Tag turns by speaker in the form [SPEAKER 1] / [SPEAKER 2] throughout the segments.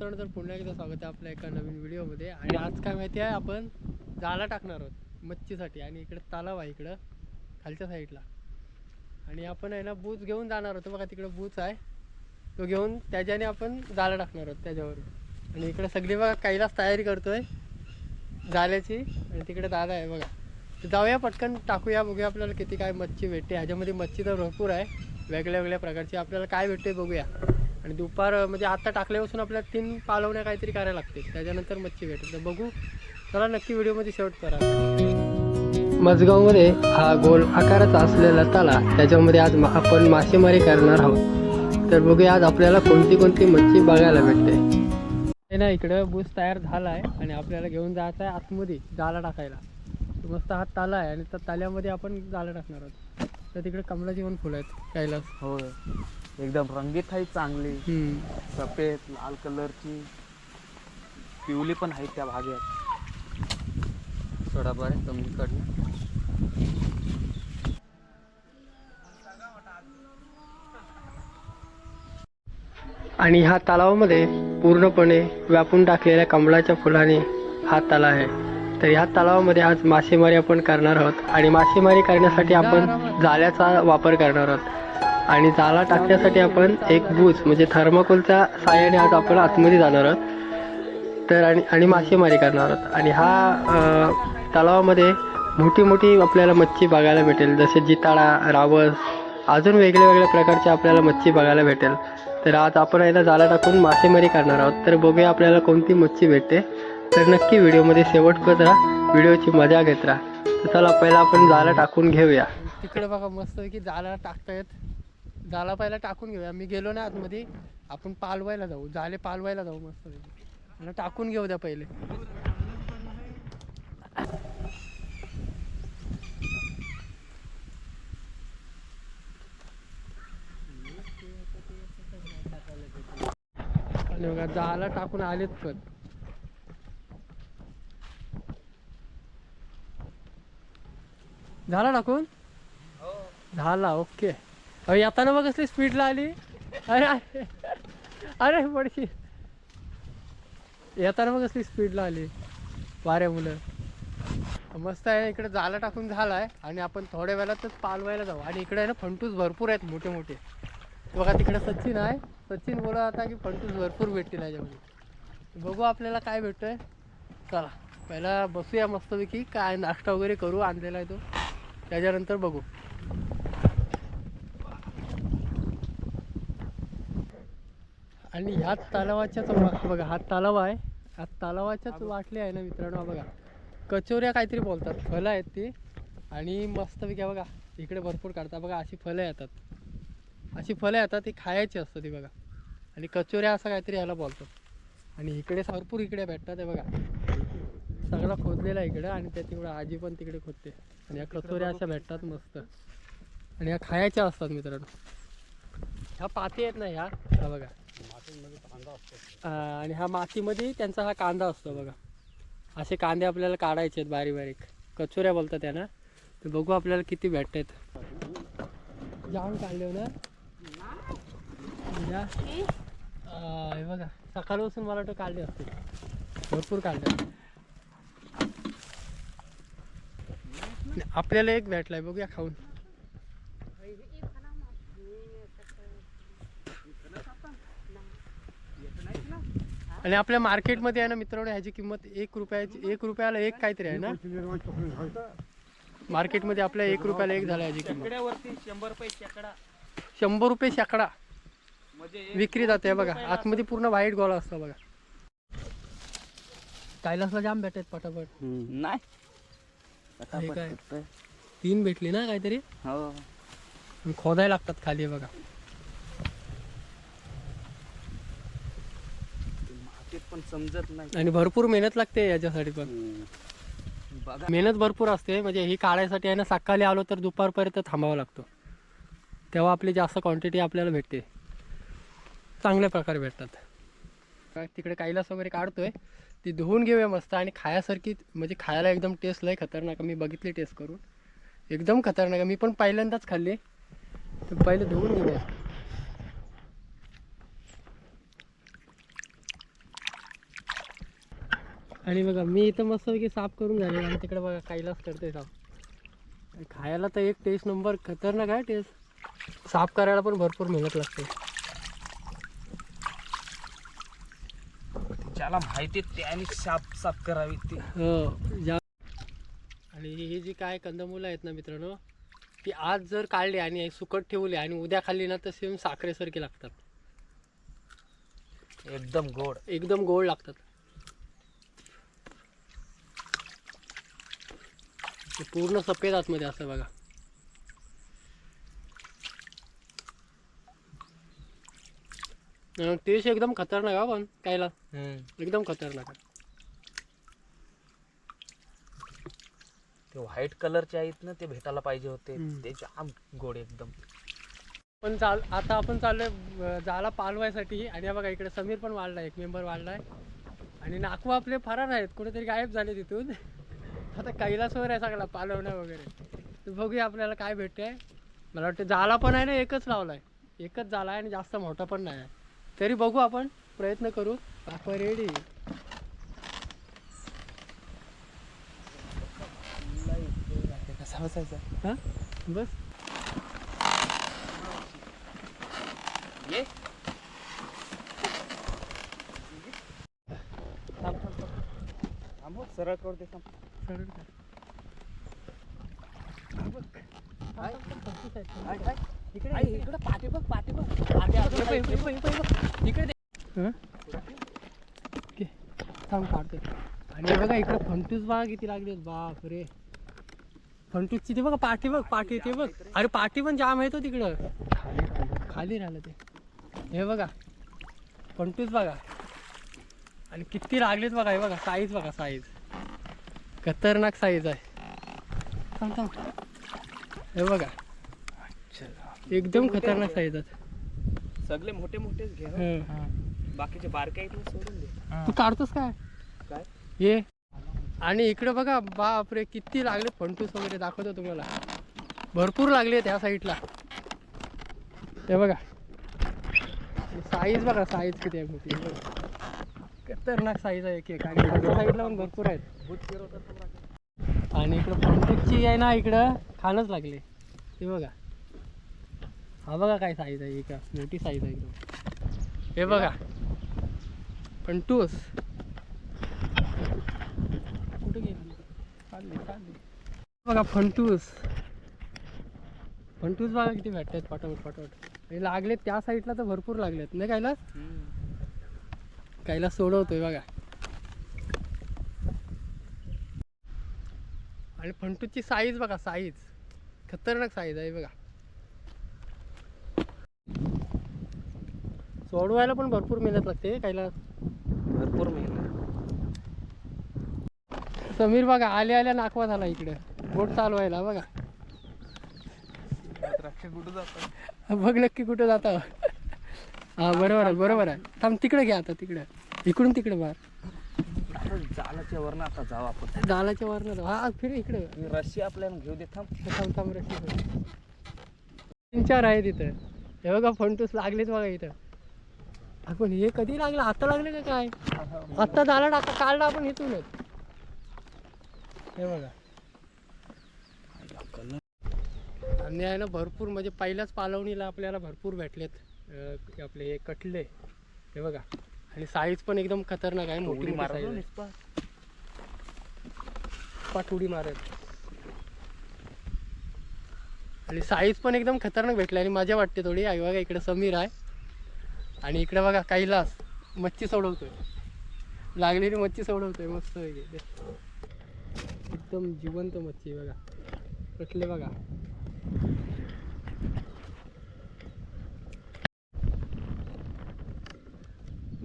[SPEAKER 1] तर पुढं एकदा स्वाबत आहे आपला एका नवीन व्हिडिओमध्ये. आणि आज काय माहिती आहे आपण जाळा टाकणार आहोत मच्छीसाठी. आणि इकडे तलाव आहे इकडं खालच्या साईडला. आणि आपण आहे ना बूज घेऊन जाणार होतो बघा तिकडं बूच आहे. तो घेऊन त्याच्याने आपण जाळं टाकणार आहोत त्याच्यावर आणि इकडे सगळी बघा कैलास तयारी करतोय जाल्याची आणि तिकडे दादा आहे बघा. तर जाऊया पटकन टाकूया बघूया आपल्याला किती काय मच्छी भेटते. ह्याच्यामध्ये मच्छी तर भरपूर आहे. वेगळ्या वेगळ्या प्रकारची आपल्याला काय भेटते बघूया. आणि दुपार म्हणजे आता टाकल्यापासून आपल्याला तीन पालवण्या काहीतरी करायला लागते त्याच्यानंतर मच्छी भेटेल. तर बघू. चला नक्की व्हिडिओमध्ये शेवट करा. मजगावमध्ये हा गोल आकाराचा असलेला तला त्याच्यामध्ये आज आपण मासेमारी करणार आहोत. तर बघूया आज आपल्याला कोणती कोणती मच्छी बघायला भेटते. हे ना इकडं बूस तयार झाला आहे आणि आपल्याला घेऊन जायचं आहे आतमध्ये जाळा टाकायला. मस्त हा ताला आहे आणि त्या ताल्यामध्ये आपण जाला टाकणार आहोत. तर तिकडे कमलाची पण फुलं आहेत कैलास.
[SPEAKER 2] हो एकदम रंगीत आहे चांगली.
[SPEAKER 1] हम्म.
[SPEAKER 2] सफेद लाल कलरची. पिवली पण आहेत त्या भाग्यात थोडा बरं कमी कडनं
[SPEAKER 1] आणि ह्या तलावामध्ये पूर्णपणे व्यापून टाकलेल्या कमळाच्या फुलाने हा तलाव आहे. तर ह्या तलावामध्ये आज मासेमारी आपण करणार आहोत. आणि मासेमारी करण्यासाठी आपण जाळ्याचा वापर करणार आहोत. आणि जाळा टाकण्यासाठी आपण एक बूज म्हणजे थर्माकोलच्या साह्याने आज आपण आतमध्ये जाणार आहोत. तर आणि आणि मासेमारी करणार आहोत. आणि हा तलावामध्ये मोठी मोठी आपल्याला मच्छी बघायला भेटेल जसे जिताळा रावस अजून वेगळ्या वेगळ्या प्रकारच्या आपल्याला मच्छी बघायला भेटेल. तर आज आपण याला जाळा टाकून मासेमारी करणार आहोत. तर बघूया आपल्याला कोणती मच्छी भेटते. तर नक्की व्हिडिओमध्ये शेवटपर्यंत राहा व्हिडिओची मजा घेत राहा. तर चला पहिला आपण जाळा टाकून घेऊया. तिकडे बघा मस्त की जाळा टाकतायत. जाळा पहिला टाकून घेऊया. मी गेलो ना आतमध्ये आपण पालवायला जाऊ. जाळे पालवायला जाऊ मस्त मला टाकून घेऊ द्या पहिले. आणि बघा जाळा टाकून आलेत पण. झाला टाकून? झाला ओके. येताना मग कसली स्पीडला आली. अरे अरे अरे बडशी येताना मग कसली स्पीडला आली. वाऱ्या मुलं. मस्त आहे इकडे जाळा टाकून झाला आहे आणि आपण थोड्या वेळातच पालवायला जाऊ. आणि इकडे आहे ना फंटूस भरपूर आहेत मोठे मोठे बघा तिकडे सचिन आहे. सचिन बोला आता की फंटूस भरपूर भेटतील याच्यामध्ये. बघू आपल्याला काय भेटतोय. चला पहिला बसूया मस्तपैकी. काय नाश्ता वगैरे करू आणलेला आहे तो. त्याच्यानंतर बघू. आणि ह्या तलावाच्याच बघा हा तलाव आहे. हा तलावाच्याच वाटले आहे ना मित्रांनो हा बघा. कचोऱ्या काहीतरी बोलतात. फळं आहेत ती. आणि मस्तपैकी बघा इकडे भरपूर काढतात. बघा अशी फळं येतात. अशी फळं येतात ती खायची असतात ती बघा. आणि कचोऱ्या असं काहीतरी ह्याला बोलतात. आणि इकडे भरपूर इकडे भेटतात हे बघा. सगळा खोदलेला आहे आणि त्या तिकडे आजी पण तिकडे खोदते. आणि या कचोऱ्या अशा भेटतात मस्त. आणि ह्या खायच्या असतात मित्रांनो. ह्या पाती आहेत ना ह्या? बघा. आणि हा मातीमध्ये त्यांचा हा कांदा असतो बघा. असे कांदे आपल्याला काढायचे आहेत बारीक बारीक. कचोऱ्या बोलतात त्यांना तर बघू आपल्याला किती भेटतात जाम काढले हो ना? या. हे बघा. सकाळपासून मला वाटतं काढले असते भरपूर काढले आपल्याला एक भेटलाय. बघूया खाऊन. आणि आपल्या मार्केटमध्ये आहे ना मित्रांनो ह्याची किंमत एक रुपयाची एक रुपयाला एक काहीतरी आहे ना? मार्केटमध्ये आपल्या एक रुपयाला एक झाला ह्याची किंमत.
[SPEAKER 2] शेकड्यावरती शंभर रुपये शेकडा.
[SPEAKER 1] शंभर रुपये शेकडा.
[SPEAKER 2] म्हणजे
[SPEAKER 1] विक्री जाते बघा. आतमध्ये पूर्ण व्हाईट गोळा असतो बघा. कैलासला जाम भेटत पटापट.
[SPEAKER 2] नाही.
[SPEAKER 1] हे काय? तीन भेटली ना काहीतरी?
[SPEAKER 2] हो.
[SPEAKER 1] खोदायला लागतात खाली बघा.
[SPEAKER 2] मातीत पण समजत नाही.
[SPEAKER 1] आणि भरपूर मेहनत लागते याच्यासाठी पण.
[SPEAKER 2] बघा.
[SPEAKER 1] मेहनत भरपूर असते म्हणजे ही काढायसाठी आहे ना सकाळी आलो तर दुपारपर्यंत थांबावं लागतो. तेव्हा आपली जास्त क्वांटिटी आपल्याला भेटते. चांगल्या प्रकारे भेटतात. तिकडे कैलास वगैरे काढतोय. ती धुवून घेऊया मस्त आणि खायासारखी म्हणजे खायला एकदम टेस्ट लय खतरनाक. मी बघितली टेस्ट करून. एकदम खतरनाक. मी पण पहिल्यांदाच खाल्ली. तर पहिले धुवून घेऊया. आणि बघा मी इथं मस्तपैकी साफ करून झाले आणि तिकडे बघा कैलास करते साफ. खायला तर एक टेस्ट नंबर खतरनाक आहे टेस्ट साफ करायला पण भरपूर मेहनत लागते.
[SPEAKER 2] ज्याला माहिती त्याने साफ साफ करावी ते.
[SPEAKER 1] हो ज्या आणि ही जी काय कंदमुलं आहेत ना मित्रांनो ती आज जर काढली आणि सुकट ठेवली आणि उद्या खाल्ली ना तर सेम साखरेसारखी लागतात.
[SPEAKER 2] एकदम गोड.
[SPEAKER 1] एकदम गोड लागतात. पूर्ण सफेद आतमध्ये असतं बघा. टेस्ट एकदम खतरनाक हा पण कायला एकदम खतरनाक
[SPEAKER 2] ते व्हाईट कलरचे आहेत ना ते भेटायला पाहिजे होते. ते जाम गोड एकदम.
[SPEAKER 1] पण चाल आता आपण चाललोय जाला पालवायसाठी. आणि हा बघा इकडे समीर पण वाढलाय एक मेंबर वाढलाय. आणि नाकू आपले फरार आहेत. कुठेतरी गायब झाले तिथून. आता कैलासवर आहे सगळा पालवणं वगैरे. तर बघूया आपल्याला काय भेटते. मला वाटतं जाला पण आहे ना एकच लावलाय. एकच झाला आहे आणि जास्त मोठा पण नाही आहे. तरी बघू आपण प्रयत्न करू. आपण रेडी
[SPEAKER 2] कसा बसायचा
[SPEAKER 1] हां? बस.
[SPEAKER 2] ये
[SPEAKER 1] थांब, थांब, थांब.
[SPEAKER 2] हो, सरळ करू दे थांब. काय?
[SPEAKER 1] इकडे. इकडं
[SPEAKER 2] पाठी बघ. पाठी बघ.
[SPEAKER 1] पाठी इकडे, इकडे, काढते आणि बघा इकडे फंटूस बघा किती लागले. बाप रे फंटूसची ते बघा पाठी बघ पाठी ते बघ. अरे पाठी पण जाम आहे तो तिकडं खाली राहिलं ते. हे बघा फंटूस बघा आणि किती लागलेत बघा हे बघा साईज बघा साईज. खतरनाक साईज आहे. हे बघा. एकदम खतरनाक साईज आहे
[SPEAKER 2] सगळे मोठे मोठेच घे. बाकीचे बारकाई तू सोडून दे.
[SPEAKER 1] तू काढतोस काय?
[SPEAKER 2] काय?
[SPEAKER 1] ये. आणि इकडे बघा बापरे किती लागले फंटूस वगैरे दाखवतो तुम्हाला. भरपूर लागले त्या साईडला हे बघा. साईज बघा साईज किती आहे मोठी. खतरनाक साईज आहे एक एक. आणि साईडला पण भरपूर आहेत. आणि इकडं फंटूसची आहे ना इकडं खाणच लागले. हे बघा. हा बघा काय साईज आहे एका मोठी साईज आहे एकदम. हे बघा. फंटूस कुठे गेली? बघा फंटूस फंटूस बघा किती भेटतात पटवट पटवट. हे लागलेत त्या साईडला तर भरपूर लागलेत. नाही कायला कायला सोडवतोय बघा आणि फंटूसची साईज बघा साईज खतरनाक साईज आहे बघा सोडवायला पण भरपूर मेहनत लागते कायला
[SPEAKER 2] भरपूर मेहनत
[SPEAKER 1] समीर बघा आल्या आल्या नाकवा झाला इकडे बोट चालवायला बघा
[SPEAKER 2] कुठं जातात
[SPEAKER 1] बघ नक्की कुठं जाता हा बरोबर आहे बरोबर आहे थांब तिकडे घ्या आता तिकडे इकडून तिकडे बाहेर.
[SPEAKER 2] जालाच्या वरनं आता जाऊ आपण.
[SPEAKER 1] दालाच्या वरनं हा फिर इकडे.
[SPEAKER 2] ही रस्सी आपल्याला घेऊ दे थांब.
[SPEAKER 1] थांब थांब. तीन चार आहे तिथं हे बघा फंटूस लागलेच बघा इथं. आपण हे कधी लागलं? आता लागले का काय? आत्ता झाला टाका काढला आपण इथूनच. हे बघा. आणि आहे ना भरपूर म्हणजे पहिल्याच पालवणीला आपल्याला भरपूर भेटलेत अं, आपले हे कटले. हे बघा. आणि साईज पण एकदम खतरनाक आहे मोठी
[SPEAKER 2] उडी
[SPEAKER 1] मोठी
[SPEAKER 2] मारत
[SPEAKER 1] आणि साईज पण एकदम खतरनाक भेटली आणि मजा वाटते थोडी. आई बघा इकडे समीर आहे. आणि इकडे बघा कैलास. मच्छी सोडवतोय. लागलेली मच्छी सोडवतोय. मस्त एकदम जिवंत मच्छी बघा. कटले बघा.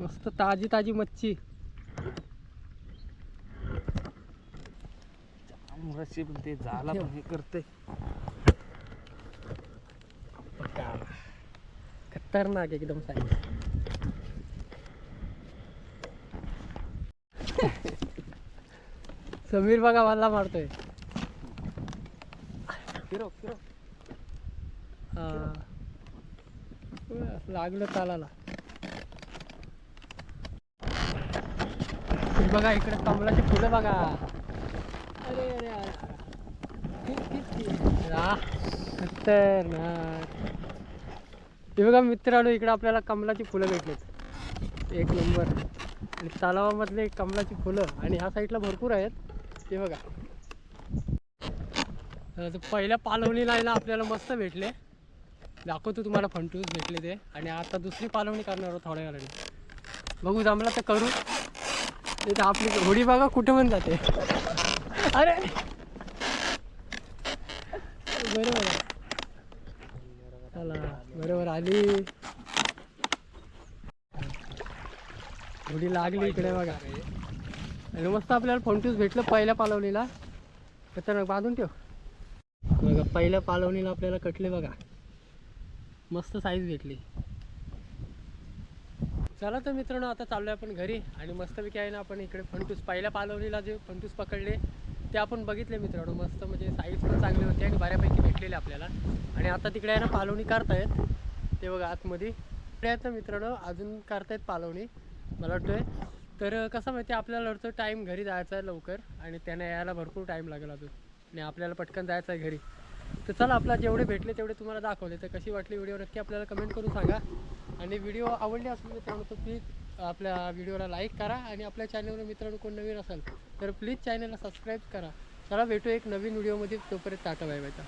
[SPEAKER 1] मस्त ताजी ताजी मच्छी.
[SPEAKER 2] ते जाला पण हे करते.
[SPEAKER 1] खतरनाक एकदम साईज समीर बघा मला मारतोय. हा. लागलं चालाला फुल बघा इकडे कमलाची फुलं बघा. अरे अरे खतरनाक. हे बघा मित्रांनो इकडे आपल्याला कमलाची फुलं भेटलेत. एक नंबर. आणि तलावामधले कमलाची फुलं आणि ह्या साईडला भरपूर आहेत. ते बघा. पहिल्या पालवणीला आहे ना आपल्याला मस्त भेटले. दाखवतो तुम्हाला फंटूस भेटले ते. आणि आता दुसरी पालवणी करणार आहोत थोड्या वेळाने. बघू जमला तर करू. तर आपली होडी बघा कुठे पण जाते? अरे! बरोबर. चला बरोबर आली. होडी लागली इकडे बघा. आणि मस्त आपल्याला फंटूस भेटलं पहिल्या पालवणीला. खतरनाक बांधून ठेव. बघा पहिल्या पालवणीला आपल्याला कटले बघा. मस्त साईज भेटली. चला तर मित्रांनो आता चाललोय आपण घरी आणि मस्तपैकी आहे ना आपण इकडे फंटूस पहिल्या पालवणीला जे फंटूस पकडले ते आपण बघितले मित्रांनो. मस्त म्हणजे साईज पण चांगली होती आणि बऱ्यापैकी भेटलेले आपल्याला. आणि आता तिकडे आहे ना पालवणी करतायत. ते बघा आतमध्ये. इकडे आहेत ना मित्रांनो अजून करतायत पालवणी मला वाटतंय. तर कसं माहिती आहे, आपल्याला वाटतं टाईम घरी जायचा आहे लवकर आणि त्यांना यायला भरपूर टाईम लागेल अजून. आणि आपल्याला पटकन जायचं आहे घरी. तर चला आपला जेवढे भेटले तेवढे तुम्हाला दाखवले. तर कशी वाटली व्हिडिओ नक्की आपल्याला कमेंट करून सांगा. आणि व्हिडिओ आवडले असले मित्रांनो तर प्लीज आपल्या व्हिडिओला लाईक करा आणि आपल्या चॅनलवर मित्रांनो कोण नवीन असाल तर प्लीज चॅनलला सबस्क्राईब करा. चला भेटू एक नवीन व्हिडिओमध्ये. तोपर्यंत टाटा बाय बायचा